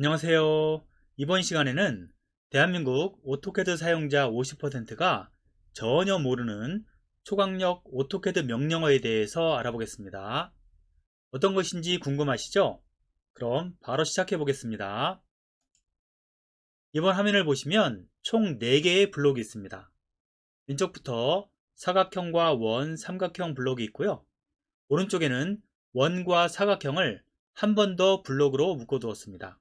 안녕하세요. 이번 시간에는 대한민국 오토캐드 사용자 50%가 전혀 모르는 초강력 오토캐드 명령어에 대해서 알아보겠습니다. 어떤 것인지 궁금하시죠? 그럼 바로 시작해 보겠습니다. 이번 화면을 보시면 총 4개의 블록이 있습니다. 왼쪽부터 사각형과 원, 삼각형 블록이 있고요. 오른쪽에는 원과 사각형을 한 번 더 블록으로 묶어 두었습니다.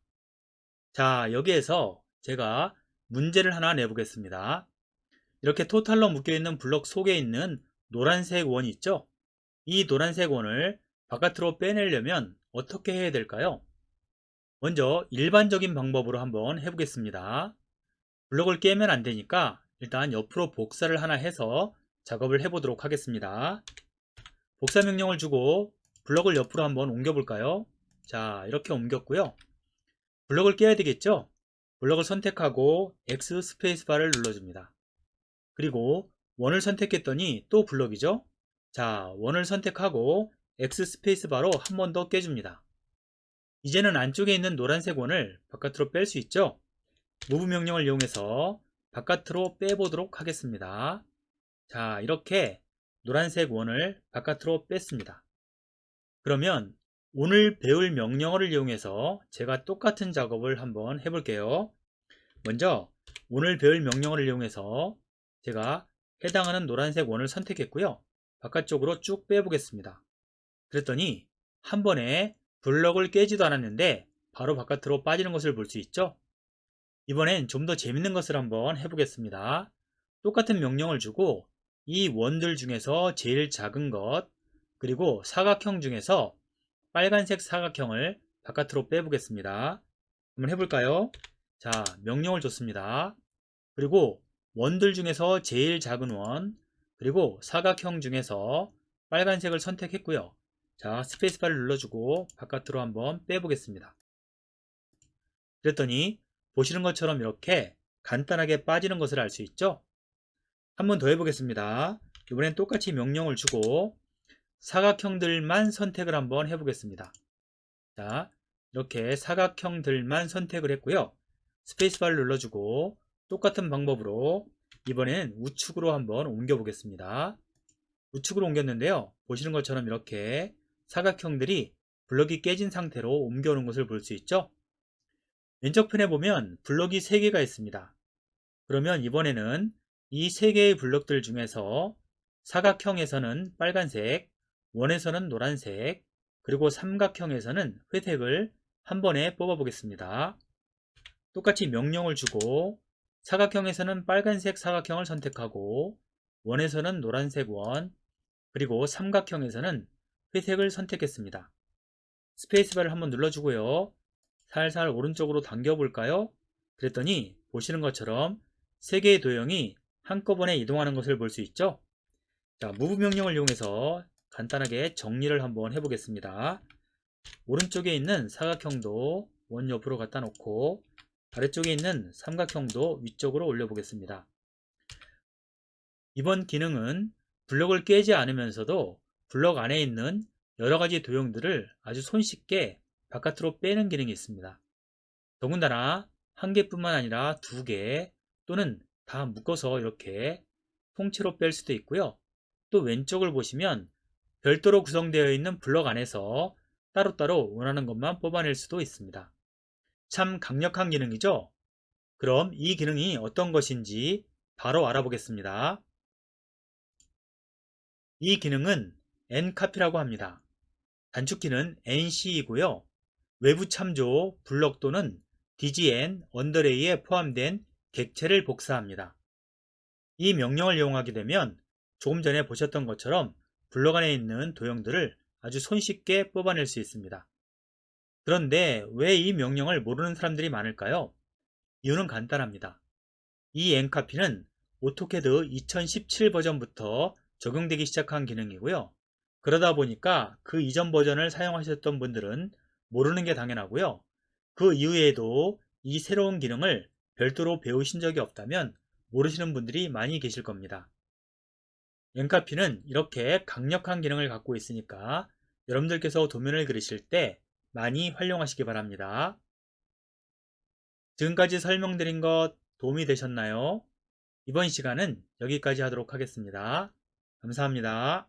자, 여기에서 제가 문제를 하나 내보겠습니다. 이렇게 토탈로 묶여있는 블록 속에 있는 노란색 원이 있죠? 이 노란색 원을 바깥으로 빼내려면 어떻게 해야 될까요? 먼저 일반적인 방법으로 한번 해보겠습니다. 블록을 깨면 안 되니까 일단 옆으로 복사를 하나 해서 작업을 해보도록 하겠습니다. 복사 명령을 주고 블록을 옆으로 한번 옮겨볼까요? 자, 이렇게 옮겼고요. 블록을 깨야 되겠죠? 블록을 선택하고 X 스페이스바를 눌러줍니다. 그리고 원을 선택했더니 또 블록이죠? 자, 원을 선택하고 X 스페이스바로 한 번 더 깨줍니다. 이제는 안쪽에 있는 노란색 원을 바깥으로 뺄 수 있죠? 무브 명령을 이용해서 바깥으로 빼보도록 하겠습니다. 자, 이렇게 노란색 원을 바깥으로 뺐습니다. 그러면 오늘 배울 명령어를 이용해서 제가 똑같은 작업을 한번 해볼게요. 먼저 오늘 배울 명령어를 이용해서 제가 해당하는 노란색 원을 선택했고요. 바깥쪽으로 쭉 빼보겠습니다. 그랬더니 한 번에 블럭을 깨지도 않았는데 바로 바깥으로 빠지는 것을 볼 수 있죠. 이번엔 좀 더 재밌는 것을 한번 해보겠습니다. 똑같은 명령을 주고 이 원들 중에서 제일 작은 것 그리고 사각형 중에서 빨간색 사각형을 바깥으로 빼보겠습니다. 한번 해볼까요? 자, 명령을 줬습니다. 그리고 원들 중에서 제일 작은 원, 그리고 사각형 중에서 빨간색을 선택했고요. 자, 스페이스바를 눌러주고 바깥으로 한번 빼보겠습니다. 그랬더니 보시는 것처럼 이렇게 간단하게 빠지는 것을 알 수 있죠? 한번 더 해보겠습니다. 이번엔 똑같이 명령을 주고 사각형들만 선택을 한번 해보겠습니다. 자, 이렇게 사각형들만 선택을 했고요. 스페이스바를 눌러주고 똑같은 방법으로 이번엔 우측으로 한번 옮겨 보겠습니다. 우측으로 옮겼는데요. 보시는 것처럼 이렇게 사각형들이 블럭이 깨진 상태로 옮겨오는 것을 볼 수 있죠. 왼쪽 편에 보면 블럭이 3개가 있습니다. 그러면 이번에는 이 3개의 블럭들 중에서 사각형에서는 빨간색, 원에서는 노란색, 그리고 삼각형에서는 회색을 한 번에 뽑아 보겠습니다. 똑같이 명령을 주고 사각형에서는 빨간색 사각형을 선택하고 원에서는 노란색 원, 그리고 삼각형에서는 회색을 선택했습니다. 스페이스바를 한번 눌러주고요. 살살 오른쪽으로 당겨볼까요? 그랬더니 보시는 것처럼 세 개의 도형이 한꺼번에 이동하는 것을 볼 수 있죠? 자, 무브 명령을 이용해서 간단하게 정리를 한번 해보겠습니다. 오른쪽에 있는 사각형도 원 옆으로 갖다 놓고 아래쪽에 있는 삼각형도 위쪽으로 올려보겠습니다. 이번 기능은 블럭을 깨지 않으면서도 블럭 안에 있는 여러가지 도형들을 아주 손쉽게 바깥으로 빼는 기능이 있습니다. 더군다나 한 개뿐만 아니라 두 개 또는 다 묶어서 이렇게 통째로 뺄 수도 있고요. 또 왼쪽을 보시면 별도로 구성되어 있는 블럭 안에서 따로따로 원하는 것만 뽑아낼 수도 있습니다. 참 강력한 기능이죠? 그럼 이 기능이 어떤 것인지 바로 알아보겠습니다. 이 기능은 nCopy라고 합니다. 단축키는 nc이고요. 외부 참조 블럭 또는 dgn 언더레이에 포함된 객체를 복사합니다. 이 명령을 이용하게 되면 조금 전에 보셨던 것처럼 블럭 안에 있는 도형들을 아주 손쉽게 뽑아낼 수 있습니다. 그런데 왜 이 명령을 모르는 사람들이 많을까요? 이유는 간단합니다. 이 엔카피는 오토캐드 2017 버전부터 적용되기 시작한 기능이고요. 그러다 보니까 그 이전 버전을 사용하셨던 분들은 모르는 게 당연하고요. 그 이후에도 이 새로운 기능을 별도로 배우신 적이 없다면 모르시는 분들이 많이 계실 겁니다. 엔카피는 이렇게 강력한 기능을 갖고 있으니까 여러분들께서 도면을 그리실 때 많이 활용하시기 바랍니다. 지금까지 설명드린 것 도움이 되셨나요? 이번 시간은 여기까지 하도록 하겠습니다. 감사합니다.